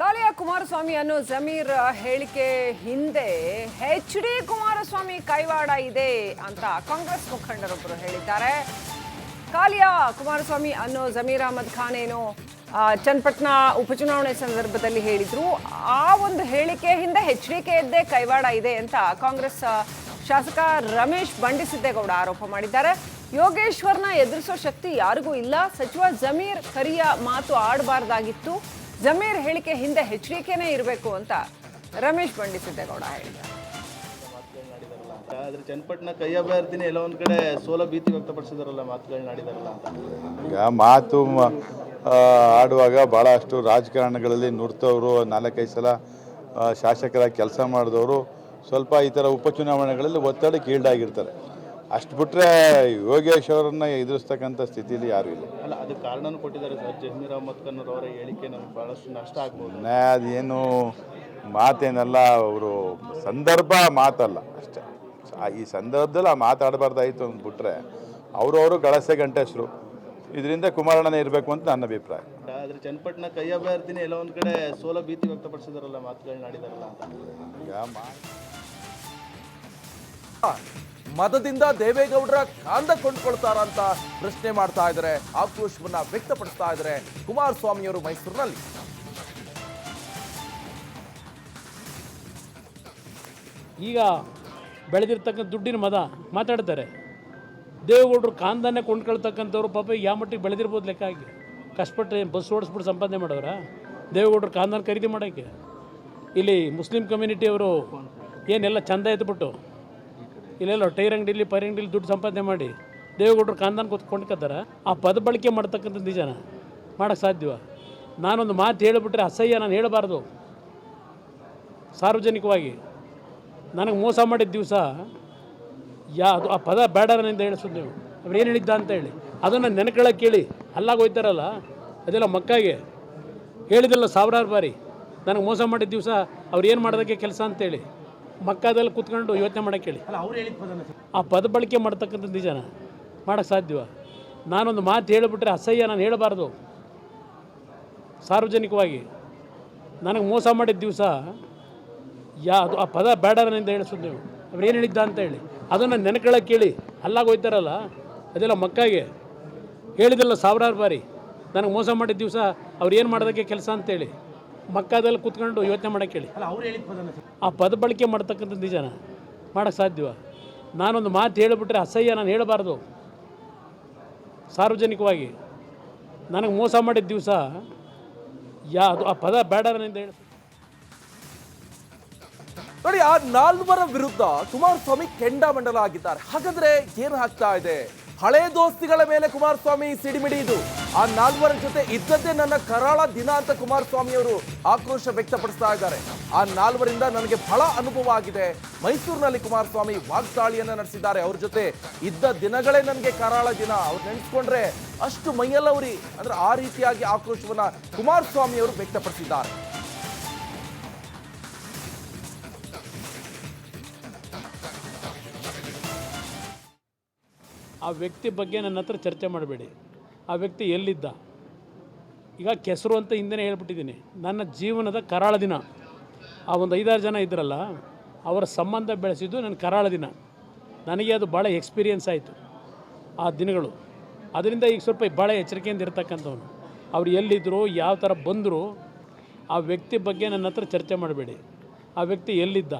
ಕಾಲಿಯ ಕುಮಾರಸ್ವಾಮಿ ಅನ್ನೋ ಜಮೀರ್ ಹೇಳಿಕೆ ಹಿಂದೆ ಎಚ್ ಡಿ ಕುಮಾರಸ್ವಾಮಿ ಕೈವಾಡ ಇದೆ ಅಂತ ಕಾಂಗ್ರೆಸ್ ಮುಖಂಡರೊಬ್ಬರು ಹೇಳಿದ್ದಾರೆ. ಕಾಲಿಯ ಕುಮಾರಸ್ವಾಮಿ ಅನ್ನೋ ಜಮೀರ್ ಅಹಮದ್ ಖಾನ್ ಏನು ಚನ್ನಪಟ್ಟಣ ಉಪಚುನಾವಣೆ ಸಂದರ್ಭದಲ್ಲಿ ಹೇಳಿದ್ರು. ಆ ಒಂದು ಹೇಳಿಕೆ ಹಿಂದೆ ಎಚ್ ಡಿ ಕೆ ಇದ್ದೇ ಕೈವಾಡ ಇದೆ ಅಂತ ಕಾಂಗ್ರೆಸ್ ಶಾಸಕ ರಮೇಶ್ ಬಂಡಿಸಿದ್ದೇಗೌಡ ಆರೋಪ ಮಾಡಿದ್ದಾರೆ. ಯೋಗೇಶ್ವರ್ನ ಎದುರಿಸೋ ಶಕ್ತಿ ಯಾರಿಗೂ ಇಲ್ಲ. ಸಚಿವ ಜಮೀರ್ ಕರಿಯ ಮಾತು ಆಡಬಾರ್ದಾಗಿತ್ತು. ಜಮೀರ್ ಹೇಳಿಕೆ ಹಿಂದೆ ಎಚ್ಚರಿಕೆನೇ ಇರಬೇಕು ಅಂತ ರಮೇಶ್ ಬಂಡಿಸಿದ್ದೇಗೌಡ ಹೇಳಿದ್ದಾರೆ ಆದ್ರೆ ಚನ್ನಪಟ್ಟಣ ಕೈ ಅಭ್ಯರ್ಥಿನಿ ಎಲ್ಲ ಒಂದ್ ಕಡೆ ಸೋಲ ಭೀತಿ ವ್ಯಕ್ತಪಡಿಸಿದಾರಲ್ಲ ಮಾತುಗಳನ್ನ ಆಡಿದಾರಲ್ಲ ಅಂತ. ಈಗ ಮಾತು ಮ- ಆಡುವಾಗ ಭಾಳಷ್ಟು ರಾಜಕಾರಣಗಳಲ್ಲಿ ನುಡ್ತವರು ನಾಲ್ಕೈದು ಸಲ ಆ, ಶಾಸಕರಾಗಿ ಕೆಲಸ ಮಾಡಿದವರು ಸ್ವಲ್ಪ ಈ ಥರ ಉಪಚುನಾವಣೆಗಳಲ್ಲಿ ಒತ್ತಡಕ್ಕೆ ಈಲ್ಡಾಗಿರ್ತಾರೆ ಅಷ್ಟು ಬಿಟ್ಟರೆ ಯೋಗೇಶ್ ಅವರನ್ನ ಎದುರಿಸ್ತಕ್ಕಂಥ ಸ್ಥಿತಿಯಲ್ಲಿ ಯಾರೂ ಇಲ್ಲ. ಅಲ್ಲ ಅದು ಕಾರಣನೂ ಕೊಟ್ಟಿದ್ದಾರೆ ಸರ್. ಜಮೀರ್ ಅಹಮದ್ ಖಾನ್ ಅವರ ಹೇಳಿಕೆ ನಮ್ಗೆ ಬಹಳಷ್ಟು ನಷ್ಟ ಆಗ್ಬೋದು. ಅದೇನು ಮಾತೇನಲ್ಲ ಅವರು ಸಂದರ್ಭ ಮಾತಲ್ಲ ಅಷ್ಟೇ. ಆ- ಈ ಸಂದರ್ಭದಲ್ಲಿ ಆ ಮಾತಾಡಬಾರ್ದಾಯಿತು ಅಂದ್ಬಿಟ್ರೆ ಅವರವರು ಗಳಸೆ ಗಂಟೆಸರು. ಇದರಿಂದ ಕುಮಾರಣ್ಣನೇ ಇರಬೇಕು ಅಂತ ನನ್ನ ಅಭಿಪ್ರಾಯ. ಆದರೆ ಚನ್ನಪಟ್ಟಣ ಕೈ ಅಭ್ಯರ್ಥಿನಿ ಎಲ್ಲ ಒಂದ್ ಕಡೆ ಸೋಲ ಭೀತಿ ವ್ಯಕ್ತಪಡಿಸಿದಾರಲ್ಲ ಮಾತುಗಳನ್ನ ಆಡಿದಾರಲ್ಲ ಅಂತ. ಈಗ ಮಾ ಮತದಿಂದ ದೇವೇಗೌಡರ ಕಾಂದ ಕೊಂಡ್ಕೊಳ್ತಾರ ಅಂತ ಪ್ರಶ್ನೆ ಮಾಡ್ತಾ ಇದ್ದಾರೆ. ಆಕ್ರೋಶವನ್ನ ವ್ಯಕ್ತಪಡಿಸ್ತಾ ಇದ್ದಾರೆ ಕುಮಾರಸ್ವಾಮಿಯವರು ಮೈಸೂರಿನಲ್ಲಿ. ಈಗ ಬೆಳೆದಿರ್ತಕ್ಕಂಥ ದುಡ್ಡಿನ ಮದ ಮಾತಾಡ್ತಾರೆ. ದೇವೇಗೌಡರು ಕಾಂದನ್ನೇ ಕೊಂಡ್ಕೊಳ್ತಕ್ಕಂಥವ್ರು ಪಾಪ ಯಾವ ಮಟ್ಟಿಗೆ ಬೆಳೆದಿರ್ಬೋದು ಲೆಕ್ಕ ಆಗಿ ಕಷ್ಟಪಟ್ಟು ಬಸ್ ಓಡಿಸ್ಬಿಟ್ಟು ಸಂಪಾದನೆ ಮಾಡೋರ? ದೇವೇಗೌಡರು ಕಾಂದನ ಖರೀದಿ ಮಾಡೋಕ್ಕೆ ಇಲ್ಲಿ ಮುಸ್ಲಿಂ ಕಮ್ಯುನಿಟಿಯವರು ಏನೆಲ್ಲ ಚಂದ ಎತ್ಬಿಟ್ಟು ಇಲ್ಲೆಲ್ಲ ಟೈರ್ ಅಂಗಡಿಲಿ, ಪೈರ್ ಅಂಗಡಿಲಿ ದುಡ್ಡು ಸಂಪಾದನೆ ಮಾಡಿ ದೇವೇಗೌಡರು ಕಾಂದಾನ ಕೂತ್ ಕೊಂಡ್ಕೊತಾರ ಆ ಪದ ಬಳಕೆ ಮಾಡ್ತಕ್ಕಂಥದ್ದು ನಿಜನ? ಮಾಡೋಕ್ಕೆ ಸಾಧ್ಯವ? ನಾನೊಂದು ಮಾತು ಹೇಳಿಬಿಟ್ರೆ ಅಸಹ್ಯ, ನಾನು ಹೇಳಬಾರ್ದು. ಸಾರ್ವಜನಿಕವಾಗಿ. ನನಗೆ ಮೋಸ ಮಾಡಿದ ದಿವಸ ಯಾ, ಅದು ಆ ಪದ ಬೇಡರನಿಂದ ಹೇಳಿಸೋದು ನೀವು. ಅವ್ರು ಏನು ಹೇಳಿದ್ದ ಅಂತ ಹೇಳಿ. ಅದನ್ನು ನೆನಕೊಳ್ಳೋಕೆ ಕೇಳಿ. ಅಲ್ಲಾಗ ಹೋಯ್ತಾರಲ್ಲ, ಅದೆಲ್ಲ ಮಕ್ಕಾಗೆ. ಹೇಳಿದಿಲ್ಲ ಸಾವಿರಾರು ಬಾರಿ. ನನಗೆ ಮೋಸ ಮಾಡಿದ ದಿವಸ ಅವ್ರು ಏನು ಮಾಡೋದಕ್ಕೆ ಕೆಲಸ ಅಂತೇಳಿ ಮಕ್ಕದಲ್ಲಿ ಕೂತ್ಕೊಂಡು ಯೋಚನೆ ಮಾಡೋಕ್ಕೆ ಹೇಳಿ. ಆ ಪದ ಬಳಕೆ ಮಾಡ್ತಕ್ಕಂಥದ್ದು ನಿಜನ? ಮಾಡೋಕ್ಕೆ ಸಾಧ್ಯವ? ನಾನೊಂದು ಮಾತು ಹೇಳಿಬಿಟ್ರೆ ಅಸಹ್ಯ ನಾನು ಹೇಳಬಾರ್ದು. ಸಾರ್ವಜನಿಕವಾಗಿ. ನನಗೆ ಮೋಸ ಮಾಡಿದ ದಿವಸ ಯಾ ಅದು ಆ ಪದ ಬೇಡ ನನ್ನಿಂದ ಹೇಳಿಸೋದು ನೀವು. ಅವ್ರು ಏನು ಹೇಳಿದ್ದ ಅಂತ ಹೇಳಿ. ಅದನ್ನು ನೆನಕೊಳ್ಳೋಕೆ ಕೇಳಿ. ಅಲ್ಲಾಗ ಹೋಯ್ತಾರಲ್ಲ ಅದೆಲ್ಲ ಮಕ್ಕಾಗೆ. ಹೇಳಿದಲ್ಲ ಸಾವಿರಾರು ಬಾರಿ. ನನಗೆ ಮೋಸ ಮಾಡಿದ ದಿವಸ ಅವ್ರು ಏನು ಮಾಡೋದಕ್ಕೆ ಕೆಲಸ ಅಂತೇಳಿ ಮಕ್ಕದಲ್ಲಿ ಕೂತ್ಕೊಂಡು ಯೋಚನೆ ಮಾಡೋಕ್ಕೆ ಹೇಳಿ. ಆ ಪದ ಬಳಕೆ ಮಾಡ್ತಕ್ಕಂಥ ನಿಜನ? ಮಾಡೋಕ್ಕೆ ಸಾಧ್ಯವ? ನಾನೊಂದು ಮಾತು ಹೇಳಿಬಿಟ್ರೆ ಅಸಹ್ಯ ನಾನು ಹೇಳಬಾರ್ದು. ಸಾರ್ವಜನಿಕವಾಗಿ. ನನಗೆ ಮೋಸ ಮಾಡಿದ ದಿವಸ ಯಾ ಅದು ಆ ಪದ ಬೇಡ ನನ್ನಿಂದ ಹೇಳಿ. ನೋಡಿ ಆ ನಾಲ್ವರ ವಿರುದ್ಧ ಕುಮಾರಸ್ವಾಮಿ ಕೆಂಡಾಮಂಡಲ ಆಗಿದ್ದಾರೆ ಹಾಗಾದ್ರೆ ಏನು ಆಗ್ತಾ ಇದೆ? ಹಳೆ ದೋಸ್ತಿಗಳ ಮೇಲೆ ಕುಮಾರಸ್ವಾಮಿ ಸಿಡಿಮಿಡಿ ಇದು. ಆ ನಾಲ್ವರ ಜೊತೆ ಇದ್ದದ್ದೇ ನನ್ನ ಕರಾಳ ದಿನ ಅಂತ ಕುಮಾರಸ್ವಾಮಿ ಅವರು ಆಕ್ರೋಶ ವ್ಯಕ್ತಪಡಿಸ್ತಾ ಇದ್ದಾರೆ. ಆ ನಾಲ್ವರಿಂದ ನನಗೆ ಬಹಳ ಅನುಭವ ಆಗಿದೆ. ಮೈಸೂರಿನಲ್ಲಿ ಕುಮಾರಸ್ವಾಮಿ ವಾಗ್ದಾಳಿಯನ್ನ ನಡೆಸಿದ್ದಾರೆ. ಅವ್ರ ಜೊತೆ ಇದ್ದ ದಿನಗಳೇ ನನಗೆ ಕರಾಳ ದಿನ. ಅವ್ರು ನೆನೆಸ್ಕೊಂಡ್ರೆ ಅಷ್ಟು ಮೈಯಲ್ಲವರಿ. ಅಂದ್ರೆ ಆ ರೀತಿಯಾಗಿ ಆಕ್ರೋಶವನ್ನ ಕುಮಾರಸ್ವಾಮಿ ಅವರು ವ್ಯಕ್ತಪಡಿಸಿದ್ದಾರೆ. ಆ ವ್ಯಕ್ತಿ ಬಗ್ಗೆ ನನ್ನ ಹತ್ರ ಚರ್ಚೆ ಮಾಡಬೇಡಿ. ಆ ವ್ಯಕ್ತಿ ಎಲ್ಲಿದ್ದ? ಈಗ ಕೆಸರು ಅಂತ ಹಿಂದೆನೇ ಹೇಳ್ಬಿಟ್ಟಿದ್ದೀನಿ. ನನ್ನ ಜೀವನದ ಕರಾಳ ದಿನ. ಆ ಒಂದು ಐದಾರು ಜನ ಇದ್ರಲ್ಲ, ಅವರ ಸಂಬಂಧ ಬೆಳೆಸಿದ್ದು ನನ್ನ ಕರಾಳ ದಿನ. ನನಗೆ ಅದು ಭಾಳ ಎಕ್ಸ್ಪೀರಿಯನ್ಸ್ ಆಯಿತು ಆ ದಿನಗಳು. ಅದರಿಂದ ಈಗ ಸ್ವಲ್ಪ ಭಾಳ ಎಚ್ಚರಿಕೆಯಿಂದ ಇರ್ತಕ್ಕಂಥವ್ರು ಅವ್ರು ಎಲ್ಲಿದ್ದರು ಯಾವ ಥರ ಬಂದರು, ಆ ವ್ಯಕ್ತಿ ಬಗ್ಗೆ ನನ್ನ ಹತ್ರ ಚರ್ಚೆ ಮಾಡಬೇಡಿ. ಆ ವ್ಯಕ್ತಿ ಎಲ್ಲಿದ್ದ?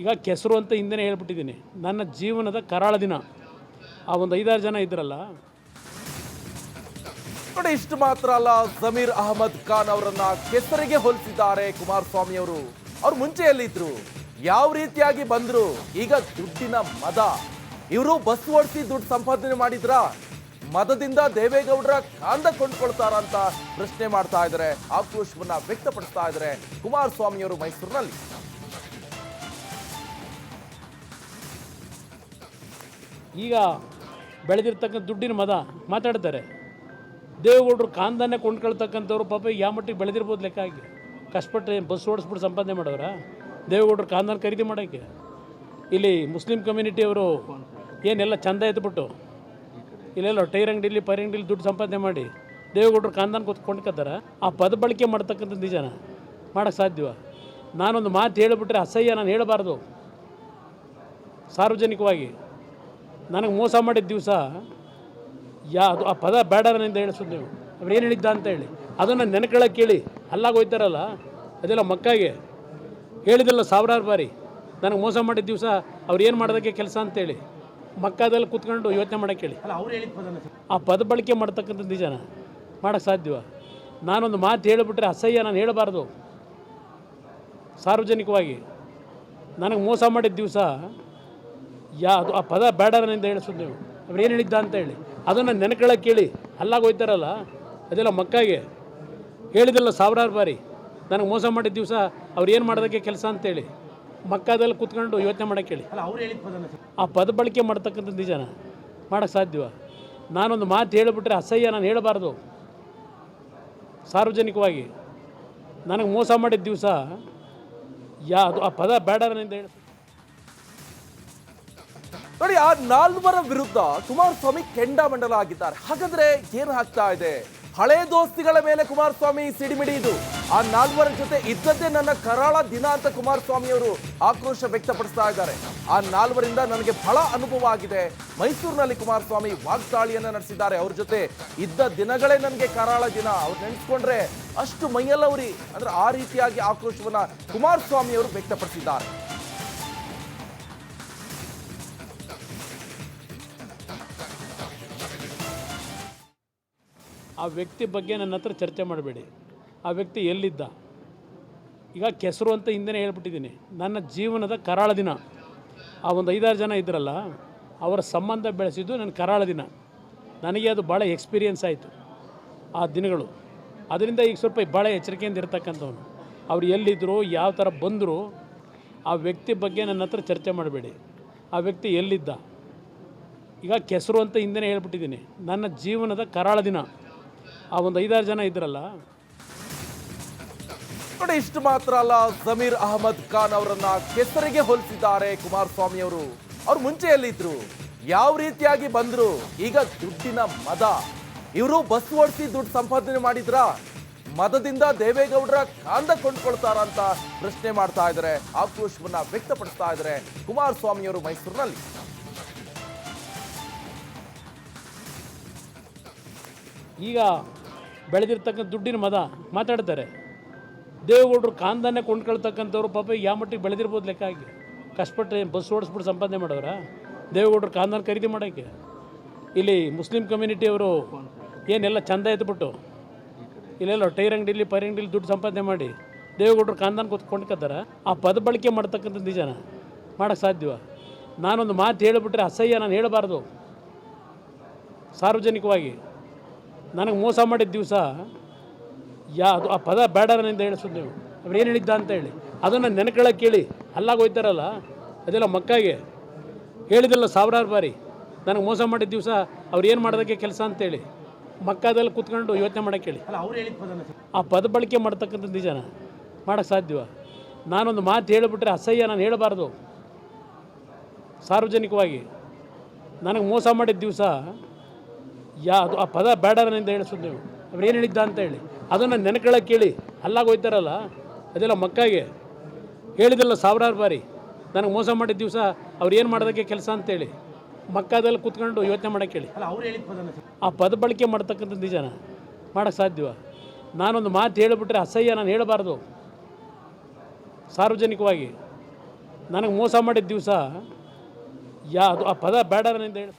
ಈಗ ಕೆಸರು ಅಂತ ಹಿಂದೆನೇ ಹೇಳ್ಬಿಟ್ಟಿದ್ದೀನಿ. ನನ್ನ ಜೀವನದ ಕರಾಳ ದಿನ. ಆ ಒಂದು ಐದಾರು ಜನ ಇದ್ರಲ್ಲ. ನೋಡಿ ಇಷ್ಟು ಮಾತ್ರ ಅಲ್ಲ ಜಮೀರ್ ಅಹಮದ್ ಖಾನ್ ಅವರನ್ನ ಕೆಸರಿಗೆ ಹೋಲಿಸಿದ್ದಾರೆ ಕುಮಾರಸ್ವಾಮಿ ಅವರು. ಅವ್ರು ಮುಂಚೆ ಎಲ್ಲಿದ್ರು ಯಾವ ರೀತಿಯಾಗಿ ಬಂದ್ರು? ಈಗ ದುಡ್ಡಿನ ಮದ. ಇವರು ಬಸ್ ಓಡಿಸಿ ದುಡ್ಡು ಸಂಪಾದನೆ ಮಾಡಿದ್ರ ಮದದಿಂದ ದೇವೇಗೌಡರ ಕಾಂದ ಕೊಂಡ್ಕೊಳ್ತಾರ ಅಂತ ಪ್ರಶ್ನೆ ಮಾಡ್ತಾ ಇದ್ದಾರೆ ಆಕ್ರೋಶವನ್ನ ವ್ಯಕ್ತಪಡಿಸ್ತಾ ಇದ್ದಾರೆ ಕುಮಾರಸ್ವಾಮಿ ಅವರು ಮೈಸೂರಿನಲ್ಲಿ. ಈಗ ಬೆಳೆದಿರ್ತಕ್ಕಂಥ ದುಡ್ಡಿನ ಮದ ಮಾತಾಡ್ತಾರೆ. ದೇವೇಗೌಡರು ಕಾಂದನ್ನೇ ಕೊಂಡ್ಕೊಳ್ತಕ್ಕಂಥವ್ರು ಪಾಪ ಯಾವ ಮಟ್ಟಿಗೆ ಬೆಳೆದಿರ್ಬೋದು ಲೆಕ್ಕ ಆಗಿ ಕಷ್ಟಪಟ್ಟರೆ ಬಸ್ ಓಡಿಸ್ಬಿಟ್ಟು ಸಂಪಾದನೆ ಮಾಡೋರ? ದೇವೇಗೌಡರು ಕಾಂದನ ಖರೀದಿ ಮಾಡೋಕ್ಕೆ. ಇಲ್ಲಿ ಮುಸ್ಲಿಂ ಕಮ್ಯುನಿಟಿಯವರು ಏನೆಲ್ಲ ಚಂದ ಎತ್ಬಿಟ್ಟು, ಇಲ್ಲೆಲ್ಲ ಟೈರ್ ಅಂಗಡಿಲಿ, ಪೈರ್ ಅಂಗಡಿಲಿ ದುಡ್ಡು ಸಂಪಾದನೆ ಮಾಡಿ ದೇವೇಗೌಡರು ಕಾಂದಾನ ಕೂತ್ಕೊಂಡ್ಕತ್ತಾರ ಆ ಪದ ಬಳಕೆ ಮಾಡ್ತಕ್ಕಂಥ ನಿಜನ? ಮಾಡೋಕ್ಕೆ ಸಾಧ್ಯವ? ನಾನೊಂದು ಮಾತು ಹೇಳಿಬಿಟ್ರೆ ಅಸಹ್ಯ, ನಾನು ಹೇಳಬಾರ್ದು. ಸಾರ್ವಜನಿಕವಾಗಿ. ನನಗೆ ಮೋಸ ಮಾಡಿದ ದಿವಸ ಯಾ ಅದು ಆ ಪದ ಬೇಡ ನನ್ನಿಂದ ಹೇಳಿಸೋದು ನೀವು. ಅವ್ರು ಏನು ಹೇಳಿದ್ದ ಅಂತ ಹೇಳಿ. ಅದನ್ನು ನೆನಕೊಳ್ಳೋಕೆ ಕೇಳಿ. ಅಲ್ಲಾಗ ಹೋಯ್ತಾರಲ್ಲ ಅದೆಲ್ಲ ಮಕ್ಕಾಗೆ. ಹೇಳಿದಲ್ಲ ಸಾವಿರಾರು ಬಾರಿ. ನನಗೆ ಮೋಸ ಮಾಡಿದ ದಿವಸ ಅವ್ರು ಏನು ಮಾಡೋದಕ್ಕೆ ಕೆಲಸ ಅಂತೇಳಿ ಮಕ್ಕದಲ್ಲಿ ಕೂತ್ಕೊಂಡು ಯೋಚನೆ ಮಾಡೋಕ್ಕೆ ಹೇಳಿ. ಆ ಪದ ಬಳಕೆ ಮಾಡ್ತಕ್ಕಂಥದ್ದು ನಿಜನ? ಮಾಡೋಕ್ಕೆ ಸಾಧ್ಯವ? ನಾನೊಂದು ಮಾತು ಹೇಳಿಬಿಟ್ರೆ ಅಸಹ್ಯ ನಾನು ಹೇಳಬಾರ್ದು. ಸಾರ್ವಜನಿಕವಾಗಿ. ನನಗೆ ಮೋಸ ಮಾಡಿದ ದಿವಸ ಯಾ ಅದು ಆ ಪದ ಬೇಡ ನನ್ನಿಂದ ಹೇಳಿಸೋದು ನೀವು. ಅವ್ರು ಏನು ಹೇಳಿದ್ದ ಅಂತ ಹೇಳಿ. ಅದನ್ನು ನೆನಕೊಳ್ಳೋಕೆ ಕೇಳಿ. ಅಲ್ಲಾಗಿ ಹೋಯ್ತಾರಲ್ಲ ಅದೆಲ್ಲ ಮಕ್ಕಾಗೆ. ಹೇಳಿದಲ್ಲ ಸಾವಿರಾರು ಬಾರಿ. ನನಗೆ ಮೋಸ ಮಾಡಿದ ದಿವಸ ಅವ್ರು ಏನು ಮಾಡೋದಕ್ಕೆ ಕೆಲಸ ಅಂತೇಳಿ ಮಕ್ಕಾದಲ್ಲಿ ಕೂತ್ಕೊಂಡು ಯೋಚನೆ ಮಾಡೋಕ್ಕೆ ಹೇಳಿ ಆ ಪದ ಬಳಕೆ ಮಾಡ್ತಕ್ಕಂಥದ್ದು ನಿಜನ. ಮಾಡೋಕ್ಕೆ ಸಾಧ್ಯವ? ನಾನೊಂದು ಮಾತು ಹೇಳಿಬಿಟ್ರೆ ಅಸಹ್ಯ ನಾನು ಹೇಳಬಾರ್ದು. ಸಾರ್ವಜನಿಕವಾಗಿ. ನನಗೆ ಮೋಸ ಮಾಡಿದ ದಿವಸ ಯಾ ಅದು ಆ ಪದ ಬೇಡ ನನ್ನಿಂದ ಹೇಳಿ ನೋಡಿ, ಆ ನಾಲ್ವರ ವಿರುದ್ಧ ಕುಮಾರಸ್ವಾಮಿ ಕೆಂಡಾಮಂಡಲ ಆಗಿದ್ದಾರೆ. ಹಾಗಾದ್ರೆ ಏನು ಆಗ್ತಾ ಇದೆ? ಹಳೆ ದೋಸ್ತಿಗಳ ಮೇಲೆ ಕುಮಾರಸ್ವಾಮಿ ಸಿಡಿಮಿಡಿ ಇದು ಆ ನಾಲ್ವರ ಜೊತೆ ಇದ್ದದ್ದೇ ನನ್ನ ಕರಾಳ ದಿನ ಅಂತ ಕುಮಾರಸ್ವಾಮಿ ಅವರು ಆಕ್ರೋಶ ವ್ಯಕ್ತಪಡಿಸ್ತಾ ಇದ್ದಾರೆ. ಆ ನಾಲ್ವರಿಂದ ನನಗೆ ಬಹಳ ಅನುಭವ ಆಗಿದೆ. ಮೈಸೂರಿನಲ್ಲಿ ಕುಮಾರಸ್ವಾಮಿ ವಾಗ್ದಾಳಿಯನ್ನ ನಡೆಸಿದ್ದಾರೆ. ಅವ್ರ ಜೊತೆ ಇದ್ದ ದಿನಗಳೇ ನನಗೆ ಕರಾಳ ದಿನ. ಅವ್ರು ನೆನೆಸ್ಕೊಂಡ್ರೆ ಅಷ್ಟು ಮೈಯಲ್ಲವರಿ. ಅಂದ್ರೆ ಆ ರೀತಿಯಾಗಿ ಆಕ್ರೋಶವನ್ನ ಕುಮಾರಸ್ವಾಮಿ ಅವರು ವ್ಯಕ್ತಪಡಿಸಿದ್ದಾರೆ. ಆ ವ್ಯಕ್ತಿ ಬಗ್ಗೆ ನನ್ನ ಹತ್ರ ಚರ್ಚೆ ಮಾಡಬೇಡಿ. ಆ ವ್ಯಕ್ತಿ ಎಲ್ಲಿದ್ದ? ಈಗ ಕೆಸರು ಅಂತ ಹಿಂದೆ ಹೇಳ್ಬಿಟ್ಟಿದ್ದೀನಿ. ನನ್ನ ಜೀವನದ ಕರಾಳ ದಿನ. ಆ ಒಂದು ಐದಾರು ಜನ ಇದ್ರಲ್ಲ, ಅವರ ಸಂಬಂಧ ಬೆಳೆಸಿದ್ದು ನನ್ನ ಕರಾಳ ದಿನ. ನನಗೆ ಅದು ಭಾಳ ಎಕ್ಸ್ಪೀರಿಯೆನ್ಸ್ ಆಯಿತು ಆ ದಿನಗಳು. ಅದರಿಂದ ಈಗ ಸ್ವಲ್ಪ ಭಾಳ ಎಚ್ಚರಿಕೆಯಿಂದ ಇರ್ತಕ್ಕಂಥವ್ನು. ಅವ್ರು ಎಲ್ಲಿದ್ದರು ಯಾವ ಥರ ಬಂದರು, ಆ ವ್ಯಕ್ತಿ ಬಗ್ಗೆ ನನ್ನ ಹತ್ರ ಚರ್ಚೆ ಮಾಡಬೇಡಿ. ಆ ವ್ಯಕ್ತಿ ಎಲ್ಲಿದ್ದ? ಈಗ ಕೆಸರು ಅಂತ ಹಿಂದೆ ಹೇಳ್ಬಿಟ್ಟಿದ್ದೀನಿ. ನನ್ನ ಜೀವನದ ಕರಾಳ ದಿನ. ಆ ಒಂದು ಐದಾರು ಜನ ಇದ್ರಲ್ಲ? ನೋಡಿ ಇಷ್ಟು ಮಾತ್ರ ಅಲ್ಲ ಜಮೀರ್ ಅಹಮದ್ ಖಾನ್ ಅವರನ್ನ ಕೆಸರಿಗೆ ಹೋಲಿಸಿದ್ದಾರೆ ಕುಮಾರಸ್ವಾಮಿ ಅವರು. ಅವ್ರು ಮುಂಚೆ ಎಲ್ಲಿದ್ರು ಯಾವ ರೀತಿಯಾಗಿ ಬಂದ್ರು? ಈಗ ದುಡ್ಡಿನ ಮದ. ಇವರು ಬಸ್ ಓಡಿಸಿ ದುಡ್ಡು ಸಂಪಾದನೆ ಮಾಡಿದ್ರ? ಮದದಿಂದ ದೇವೇಗೌಡರ ಕಾಂದ ಕೊಂಡ್ಕೊಳ್ತಾರ ಅಂತ ಪ್ರಶ್ನೆ ಮಾಡ್ತಾ ಇದ್ದಾರೆ. ಆಕ್ರೋಶವನ್ನ ವ್ಯಕ್ತಪಡಿಸ್ತಾ ಇದ್ದಾರೆ ಕುಮಾರಸ್ವಾಮಿ ಅವರು ಮೈಸೂರಿನಲ್ಲಿ. ಈಗ ಬೆಳೆದಿರ್ತಕ್ಕಂಥ ದುಡ್ಡಿನ ಮದ ಮಾತಾಡ್ತಾರೆ. ದೇವೇಗೌಡರು ಕಾಂದನ್ನೇ ಕೊಂಡ್ಕೊಳ್ತಕ್ಕಂಥವ್ರು ಪಾಪ ಯಾವ ಮಟ್ಟಿಗೆ ಬೆಳೆದಿರ್ಬೋದು ಲೆಕ್ಕ ಆಗಿ ಕಷ್ಟಪಟ್ಟು ಬಸ್ ಓಡಿಸ್ಬಿಟ್ಟು ಸಂಪಾದನೆ ಮಾಡೋರ? ದೇವೇಗೌಡರು ಕಾಂದನ ಖರೀದಿ ಮಾಡೋಕ್ಕೆ ಇಲ್ಲಿ ಮುಸ್ಲಿಂ ಕಮ್ಯುನಿಟಿಯವರು ಏನೆಲ್ಲ ಚಂದ ಎತ್ಬಿಟ್ಟು ಇಲ್ಲೆಲ್ಲ ಟೈರ್ ಅಂಗಡಿಲಿ, ಪೈರ್ ಅಂಗಡಿಲಿ ದುಡ್ಡು ಸಂಪಾದನೆ ಮಾಡಿ ದೇವೇಗೌಡರು ಕಾಂದನ ಕೂತ್ಕೊಂಡ್ಕತ್ತಾರ ಆ ಪದ ಬಳಕೆ ಮಾಡ್ತಕ್ಕಂಥದ್ದು ನಿಜನ? ಮಾಡೋಕ್ಕೆ ಸಾಧ್ಯವ? ನಾನೊಂದು ಮಾತು ಹೇಳಿಬಿಟ್ರೆ ಅಸಹ್ಯ, ನಾನು ಹೇಳಬಾರ್ದು. ಸಾರ್ವಜನಿಕವಾಗಿ. ನನಗೆ ಮೋಸ ಮಾಡಿದ ದಿವಸ ಯಾ ಅದು ಆ ಪದ ಬೇಡ ನನ್ನಿಂದ ಹೇಳಿಸೋದು ನೀವು ಅವ್ರು ಏನು ಹೇಳಿದ್ದ ಅಂತ ಹೇಳಿ. ಅದನ್ನು ನೆನ್ಕೊಳ್ಳೋಕೆ ಕೇಳಿ. ಅಲ್ಲಾಗ ಹೋಯ್ತಾರಲ್ಲ ಅದೆಲ್ಲ ಮಕ್ಕಾಗೆ. ಹೇಳಿದಲ್ಲ ಸಾವಿರಾರು ಬಾರಿ. ನನಗೆ ಮೋಸ ಮಾಡಿದ ದಿವಸ ಅವ್ರು ಏನು ಮಾಡೋದಕ್ಕೆ ಕೆಲಸ ಅಂತೇಳಿ ಮಕ್ಕಾದಲ್ಲಿ ಕೂತ್ಕೊಂಡು ಯೋಚನೆ ಮಾಡೋಕ್ಕೆ ಹೇಳಿ. ಆ ಪದ ಬಳಕೆ ಮಾಡ್ತಕ್ಕಂಥ ನಿಜನ? ಮಾಡೋಕ್ಕೆ ಸಾಧ್ಯವ? ನಾನೊಂದು ಮಾತು ಹೇಳಿಬಿಟ್ರೆ ಅಸಹ್ಯ ನಾನು ಹೇಳಬಾರ್ದು. ಸಾರ್ವಜನಿಕವಾಗಿ. ನನಗೆ ಮೋಸ ಮಾಡಿದ ದಿವಸ ಯಾ ಅದು ಆ ಪದ ಬೇಡ ನನ್ನಿಂದ ಹೇಳಿಸೋದು ನೀವು. ಅವ್ರು ಏನು ಹೇಳಿದ್ದ ಅಂತ ಹೇಳಿ. ಅದನ್ನು ನೆನಕೊಳ್ಳೋಕೆ ಕೇಳಿ. ಅಲ್ಲಾಗ ಹೋಯ್ತಾರಲ್ಲ? ಅದೆಲ್ಲ ಮಕ್ಕಾಗೆ. ಹೇಳಿದಿಲ್ಲ ಸಾವಿರಾರು ಬಾರಿ. ನನಗೆ ಮೋಸ ಮಾಡಿದ ದಿವಸ ಅವ್ರು ಏನು ಮಾಡೋದಕ್ಕೆ ಕೆಲಸ ಅಂತೇಳಿ ಮಕ್ಕಾದಲ್ಲಿ ಕೂತ್ಕೊಂಡು ಯೋಚನೆ ಮಾಡೋಕ್ಕೆ ಹೇಳಿ ಆ ಪದ ಬಳಕೆ ಮಾಡ್ತಕ್ಕಂಥ ನಿಜನ? ಮಾಡೋಕ್ಕೆ ಸಾಧ್ಯವ? ನಾನೊಂದು ಮಾತು ಹೇಳಿಬಿಟ್ರೆ ಅಸಹ್ಯ ನಾನು ಹೇಳಬಾರ್ದು. ಸಾರ್ವಜನಿಕವಾಗಿ. ನನಗೆ ಮೋಸ ಮಾಡಿದ ದಿವಸ ಯಾ ಅದು ಆ ಪದ ಬೇಡ ನನ್ನಿಂದ ಹೇಳಿ